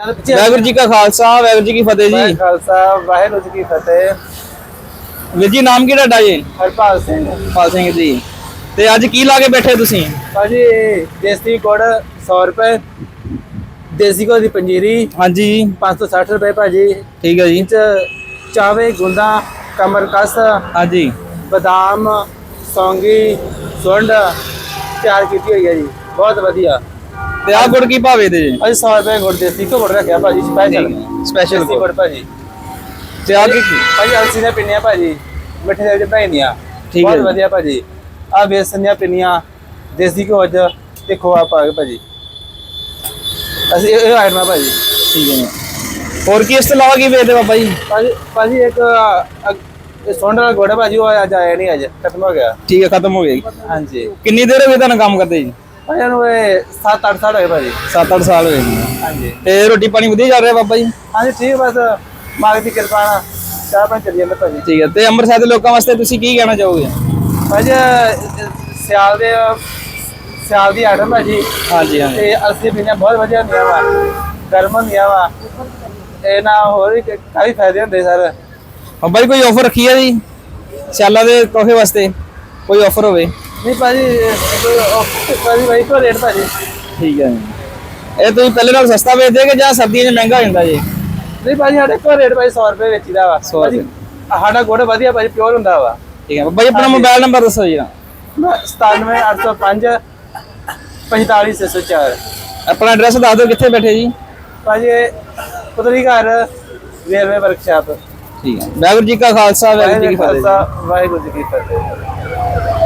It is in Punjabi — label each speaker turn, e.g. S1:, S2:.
S1: ਵਾਹਿਗੁਰੂ ਜੀ ਕਾ ਖਾਲਸਾ ਵਾਹਿਗੁਰੂ ਜੀ ਕੀ ਫਤਿਹ ਜੀ।
S2: ਖਾਲਸਾ ਵਾਹਿਗੁਰੂ ਜੀ ਕੀ ਫਤਿਹ।
S1: ਵੀਰ ਜੀ ਨਾਮ ਕੀ ਤੁਹਾਡਾ ਜੀ?
S2: ਹਰਪਾਲ ਸਿੰਘ।
S1: ਪਾਲ ਸਿੰਘ ਜੀ। ਤੇ ਅੱਜ ਕੀ ਲਾ ਕੇ ਬੈਠੇ ਤੁਸੀਂ?
S2: ਭਾਜੀ ਦੇਸੀ ਗੁੜ 100 ਰੁਪਏ ਦੇਸੀ ਗੁੜ ਦੀ ਪੰਜੀਰੀ
S1: ਹਾਂਜੀ।
S2: 560 ਰੁਪਏ ਭਾਜੀ।
S1: ਠੀਕ ਹੈ ਜੀ।
S2: ਚਾਵੇ ਗੁੰਦਾ ਕਮਰਕਸ
S1: ਹਾਂਜੀ।
S2: ਬਦਾਮ ਸੌਂਗੀ ਸੁੰਡ ਤਿਆਰ ਕੀਤੀ ਹੋਈ ਹੈ ਜੀ। ਬਹੁਤ ਵਧੀਆ।
S1: ਤੇ ਆਹ ਗੁੜ ਕੀ ਭਾਵੇ ਦੇ ਜੀ
S2: ਭਾਜੀ 100 ਰੁਪਏ ਗੁੜ ਦੇਸੀ ਕੋ ਗੁੜ ਰੱਖਿਆ ਭਾਜੀ ਸਪੈਸ਼ਲ
S1: ਸਪੈਸ਼ਲ
S2: ਗੁੜ। ਭਾਜੀ
S1: ਤੇ ਆਹ ਕੀ?
S2: ਭਾਜੀ ਅਲਸੀ ਦੀਆਂ ਪਿੰਨੀਆਂ ਭਾਜੀ ਮਿੱਠੇ ਦੇ ਵਿੱਚ ਬਣਾਈਆਂ
S1: ਠੀਕ ਹੈ
S2: ਬਹੁਤ। ਵਧੀਆ ਭਾਜੀ ਆ ਬੇਸਨ ਦੀਆਂ ਪਿੰਨੀਆਂ ਦੇਸੀ ਘਿਓ ਚ ਤੇ ਖੋਆ ਪਾ ਕੇ ਭਾਜੀ ਅਸੀਂ ਇਹ ਆਈਟਮਾਂ ਭਾਜੀ
S1: ਠੀਕ ਹੈ ਹੋਰ ਕੀ ਇਸ ਤੋਂ ਇਲਾਵਾ ਕੀ ਵੇਚਦੇ ਬਾਬਾ ਜੀ?
S2: ਭਾਜੀ ਭਾਜੀ ਇੱਕ ਅ, ਇਹ ਸੁੰਡ ਵਾਲਾ ਗੋੜਾ ਭਾਜੀ ਉਹ ਅੱਜ ਆਇਆ ਨਹੀਂ ਅੱਜ ਖਤਮ ਹੋ ਗਿਆ।
S1: ਠੀਕ ਹੈ ਖਤਮ ਹੋ ਗਿਆ ਜੀ।
S2: ਹਾਂਜੀ।
S1: ਕਿੰਨੀ ਦੇਰ ਹੋ ਗਈ ਤੁਹਾਨੂੰ ਕੰਮ ਕਰਦੇ ਜੀ?
S2: ਭਾਜੀ ਨੂੰ ਇਹ 7-8 ਸਾਲ ਹੋਏ ਭਾਜੀ
S1: 7-8 ਸਾਲ ਹੋਏ। ਜੀ
S2: ਹਾਂਜੀ।
S1: ਤੇ ਰੋਟੀ ਪਾਣੀ ਵਧੀਆ ਚੱਲ ਰਿਹਾ ਬਾਬਾ ਜੀ?
S2: ਹਾਂਜੀ ਠੀਕ ਬਸ। ਮਾਲਕ ਦੀ ਕਿਰਪਾ ਨਾਲ ਚਾਹ ਪਾਣੀ ਚੱਲੀ ਜਾਂਦਾ ਭਾਜੀ
S1: ਠੀਕ ਹੈ ਤੇ ਅੰਮ੍ਰਿਤਸਰ ਦੇ ਲੋਕਾਂ ਵਾਸਤੇ ਤੁਸੀਂ ਕੀ ਕਹਿਣਾ ਚਾਹੋਗੇ?
S2: ਭਾਜੀ ਸਿਆਲ ਦੇ ਸਿਆਲ ਦੀ ਆਟਮ ਭਾਜੀ
S1: ਹਾਂਜੀ ਹਾਂਜੀ।
S2: ਤੇ ਅਸੀਂ ਪੀਣੀਆਂ ਬਹੁਤ ਵਧੀਆ ਹੁੰਦੀਆਂ ਵਾ ਗਰਮ ਹੁੰਦੀਆਂ ਵਾ ਇਹ ਨਾ ਹੋਰ ਵੀ ਕਾਫੀ ਫਾਇਦੇ ਹੁੰਦੇ ਸਰ।
S1: ਬਾਬਾ ਜੀ ਕੋਈ ਆਫਰ ਰੱਖੀ ਹੈ ਜੀ? ਸਿਆਲਾਂ ਦੇ ਤੋਹਫੇ ਵਾਸਤੇ ਕੋਈ ਆਫਰ ਹੋਵੇ?
S2: ਨਹੀਂ ਭਾਜੀ ਇਹ ਕੋਈ ਉਹ- ਭਾਜੀ ਭਾਈ ਕੋ ਰੇਟ ਭਾਜੀ।
S1: ਠੀਕ ਹੈ। ਇਹ ਤੁਸੀਂ ਪਹਿਲੇ ਨਾਲ ਸਸਤਾ ਵੇਚਦੇ ਕਿ ਜਾਂ ਸਰਦੀਆਂ 'ਚ ਮਹਿੰਗਾ ਹੋ ਜਾਂਦਾ ਜੀ?
S2: ਨਹੀਂ ਭਾਜੀ ਸਾਡੇ ਕੋ ਰੇਟ ਭਾਜੀ 100 ਰੁਪਏ ਵੇਚੀਦਾ ਵਾ।
S1: 100
S2: ਭਾਜੀ, ਸਾਡਾ ਗੁੜ ਵਧੀਆ ਭਾਜੀ ਪਿਓਰ ਹੁੰਦਾ ਵਾ।
S1: ਠੀਕ ਹੈ। ਬਾਬਾ ਜੀ ਆਪਣਾ ਮੋਬਾਈਲ ਨੰਬਰ ਦੱਸੋ ਜੀ
S2: 97805 45604
S1: ਆਪਣਾ ਐਡਰੈਸ ਦੱਸ ਦਿਓ ਕਿੱਥੇ ਬੈਠੇ ਜੀ।
S2: ਭਾਜੀ ਪੁਤਰੀ ਘਰ ਰੇਲਵੇ ਵਰਕਸ਼ਾਪ
S1: ਠੀਕ ਹੈ। ਵਾਹਿਗੁਰੂ ਜੀ ਕਾ ਖਾਲਸਾ ਵਾਹਿਗੁਰੂ ਜੀ ਕੀ ਫਤਿਹ
S2: ਵਾਹਿਗੁਰੂ ਜੀ ਕੀ ਫਤਿਹ।